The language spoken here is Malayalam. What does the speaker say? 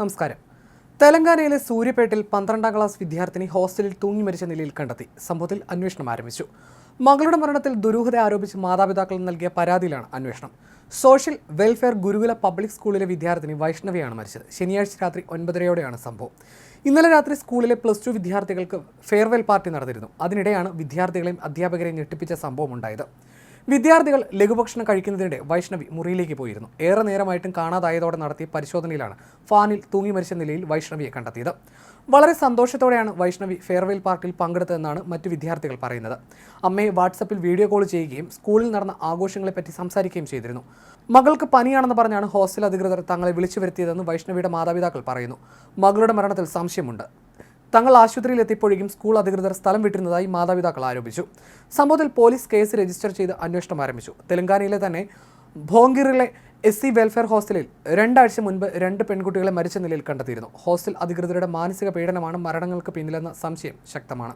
നമസ്കാരം. തെലങ്കാനയിലെ സൂര്യപേട്ടിൽ പന്ത്രണ്ടാം ക്ലാസ് വിദ്യാർത്ഥിനി ഹോസ്റ്റലിൽ തൂങ്ങി മരിച്ച നിലയിൽ കണ്ടെത്തി. സംഭവത്തിൽ അന്വേഷണം ആരംഭിച്ചു. മകളുടെ മരണത്തിൽ ദുരൂഹത ആരോപിച്ച് മാതാപിതാക്കൾ നൽകിയ പരാതിയിലാണ് അന്വേഷണം. സോഷ്യൽ വെൽഫെയർ ഗുരുകുല പബ്ലിക് സ്കൂളിലെ വിദ്യാർത്ഥിനി വൈഷ്ണവിയാണ് മരിച്ചത്. ശനിയാഴ്ച രാത്രി ഒൻപതരയോടെയാണ് സംഭവം. ഇന്നലെ രാത്രി സ്കൂളിലെ പ്ലസ് ടു വിദ്യാർത്ഥികൾക്ക് ഫെയർവെൽ പാർട്ടി നടന്നിരുന്നു അതിനിടെയാണ് വിദ്യാർത്ഥികളെയും അധ്യാപകരെയും ഞെട്ടിപ്പിച്ച സംഭവം ഉണ്ടായത് വിദ്യാർത്ഥികൾ ലഘുഭക്ഷണം കഴിക്കുന്നതിനിടെ വൈഷ്ണവി മുറിയിലേക്ക് പോയിരുന്നു. ഏറെ നേരമായിട്ടും കാണാതായതോടെ നടത്തിയ പരിശോധനയിലാണ് ഫാനിൽ തൂങ്ങി മരിച്ച നിലയിൽ വൈഷ്ണവിയെ കണ്ടെത്തിയത്. വളരെ സന്തോഷത്തോടെയാണ് വൈഷ്ണവി ഫെയർവെൽ പാർട്ടിയിൽ പങ്കെടുത്തതെന്നാണ് മറ്റു വിദ്യാർത്ഥികൾ പറയുന്നത്. അമ്മയെ വാട്സപ്പിൽ വീഡിയോ കോൾ ചെയ്യുകയും സ്കൂളിൽ നടന്ന ആഘോഷങ്ങളെപ്പറ്റി സംസാരിക്കുകയും ചെയ്തിരുന്നു. മകൾക്ക് പനിയാണെന്ന് പറഞ്ഞാണ് ഹോസ്റ്റൽ അധികൃതർ തങ്ങളെ വിളിച്ചു വരുത്തിയതെന്ന് വൈഷ്ണവിയുടെ മാതാപിതാക്കൾ പറയുന്നു. മകളുടെ മരണത്തിൽ സംശയമുണ്ട്. തങ്ങൾ ആശുപത്രിയിൽ എത്തിയപ്പോഴേക്കും സ്കൂൾ അധികൃതർ സ്ഥലം വിട്ടിരുന്നതായി മാതാപിതാക്കൾ ആരോപിച്ചു. സംഭവത്തിൽ പോലീസ് കേസ് രജിസ്റ്റർ ചെയ്ത് അന്വേഷണം ആരംഭിച്ചു. തെലങ്കാനയിലെ തന്നെ ഭോങ്കിറിലെ എസ് സി വെൽഫെയർ ഹോസ്റ്റലിൽ രണ്ടാഴ്ച മുൻപ് രണ്ട് പെൺകുട്ടികളെ മരിച്ച നിലയിൽ കണ്ടെത്തിയിരുന്നു. ഹോസ്റ്റൽ അധികൃതരുടെ മാനസിക പീഡനമാണ് മരണങ്ങൾക്ക് പിന്നിലെന്ന സംശയം ശക്തമാണ്.